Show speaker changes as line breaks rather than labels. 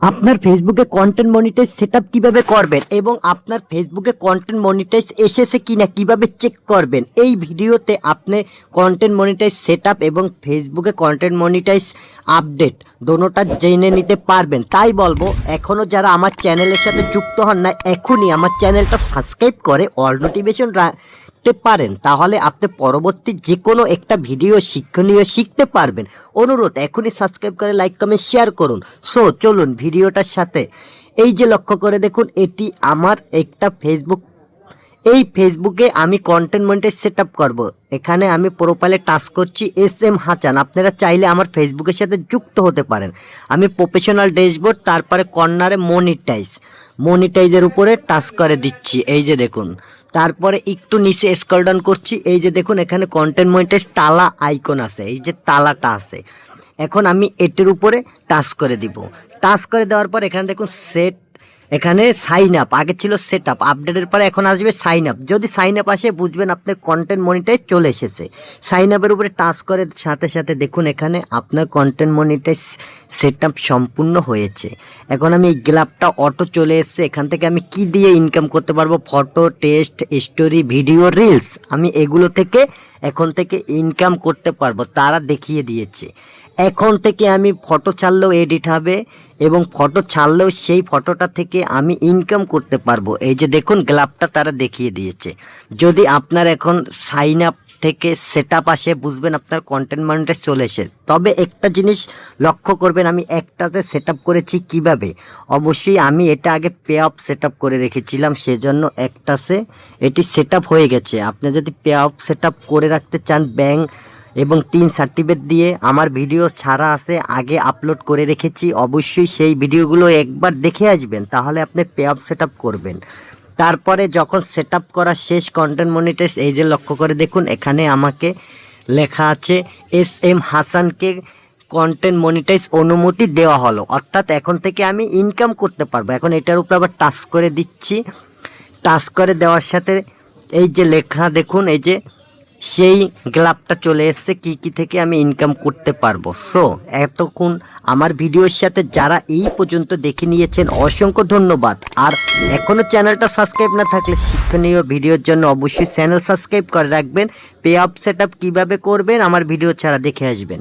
আপনার ফেসবুকে content monetize setup কীভাবে করবেন এবং আপনার ফেসবুকে কন্টেন্ট মনিটাইজ এসেছে কিনা কীভাবে চেক করবেন? এই ভিডিওতে আপনি কন্টেন্ট মনিটাইজ সেটআপ এবং ফেসবুকে কন্টেন্ট মনিটাইজ আপডেট দোনোটা জেনে নিতে পারবেন। তাই বলব এখনও যারা আমার চ্যানেলের সাথে যুক্ত হন না এখনই আমার চ্যানেলটা সাবস্ক্রাইব করে অল নোটিফিকেশন রাখতে পারেন, তাহলে আপনি পরবর্তী যে কোনো একটা ভিডিও শিক্ষণীয় শিখতে পারবেন। অনুরোধ, এখনই সাবস্ক্রাইব করে লাইক কমেন্ট শেয়ার করুন। সো চলুন ভিডিওটার সাথে। এই যে লক্ষ্য করে দেখুন, এটি আমার একটা ফেসবুক এই ফেসবুকে আমি কন্টেন্ট সেট আপ করব। এখানে আমি প্রোফাইলে টাচ করছি এস এম হাচান আপনারা চাইলে আমার ফেসবুকের সাথে যুক্ত হতে পারেন। আমি প্রফেশনাল ড্যাশবোর্ড তারপরে কর্নারে মনিটাইজ মনিটাইজের উপরে টাচ করে দিচ্ছি। এই যে দেখুন। তারপরে একটু নিচে স্কল ডাউন করছি। এই যে দেখুন, এখানে কন্টেন্ট মনিটাইজ তালা আইকন আছে, এই যে তালাটা আছে। এখন আমি এটির উপরে টাচ করে দিব। টাচ করে দেওয়ার পর এখানে দেখুন সেট এখানে সাইন আপ আগে ছিল সেট আপ আপডেটের পরে এখন আসবে সাইন আপ যদি সাইন আপ আসে, বুঝবেন আপনার কন্টেন্ট মনিটাইজ চলে এসেছে। সাইন আপের উপরে টাচ করে, সাথে সাথে দেখুন এখানে আপনার কন্টেন্ট মনিটাইজ সেট আপ সম্পূর্ণ হয়েছে। এখন আমি এই গ্লাবটা অটো চলে এসেছে, এখান থেকে আমি কি দিয়ে ইনকাম করতে পারব? Photo test story video reels আমি এগুলো থেকে এখন থেকে ইনকাম করতে পারব, তারা দেখিয়ে দিয়েছে। এখন থেকে আমি ফটো ছাড়লেও এডিট হবে এবং ফটো ছাড়লেও সেই ফটোটা থেকে আমি ইনকাম করতে পারব। এই যে দেখুন গ্লাভটা তারা দেখিয়ে দিয়েছে। যদি আপনার এখন সাইন আপ থেকে সেট আপ আসে, বুঝবেন আপনার কন্টেন্ট মনিটাইজ চলে এসে। তবে একটা জিনিস লক্ষ্য করবেন, আমি একটাতে সেট আপ করেছি কীভাবে? অবশ্যই আমি এটা আগে পে অফ সেট আপ করে রেখেছিলাম, সেজন্য একটাতে এটি সেট আপ হয়ে গেছে। আপনি যদি পে অফ সেট আপ করে রাখতে চান ব্যাংক এবং তিন সার্টিফিকেট দিয়ে, আমার ভিডিও ছাড়া আছে, আগে আপলোড করে রেখেছি, অবশ্যই সেই ভিডিওগুলো একবার দেখে আসবেন, তাহলে আপনি পে অফ সেট করবেন। তারপরে যখন সেট করা শেষ কন্টেন্ট মনিটাইজ এই যে লক্ষ্য করে দেখুন, এখানে আমাকে লেখা আছে এস এম হাসানকে কন্টেন্ট মনিটাইজ অনুমতি দেওয়া হলো। অর্থাৎ এখন থেকে আমি ইনকাম করতে পারব। এখন এটার উপর আবার টাচ করে দিচ্ছি। টাচ করে দেওয়ার সাথে এই যে লেখা, দেখুন, এই যে সেই গ্লাভটা চলে এসছে, কি কি থেকে আমি ইনকাম করতে পারব। সো এতক্ষণ আমার ভিডিওর সাথে যারা এই পর্যন্ত দেখে নিয়েছেন, অসংখ্য ধন্যবাদ। আর এখনও চ্যানেলটা সাবস্ক্রাইব না থাকলে শিক্ষণীয় ভিডিওর জন্য অবশ্যই চ্যানেল সাবস্ক্রাইব করে রাখবেন। পে আপ সেট আপ কীভাবে করবেন, আমার ভিডিও ছাড়া দেখে আসবেন।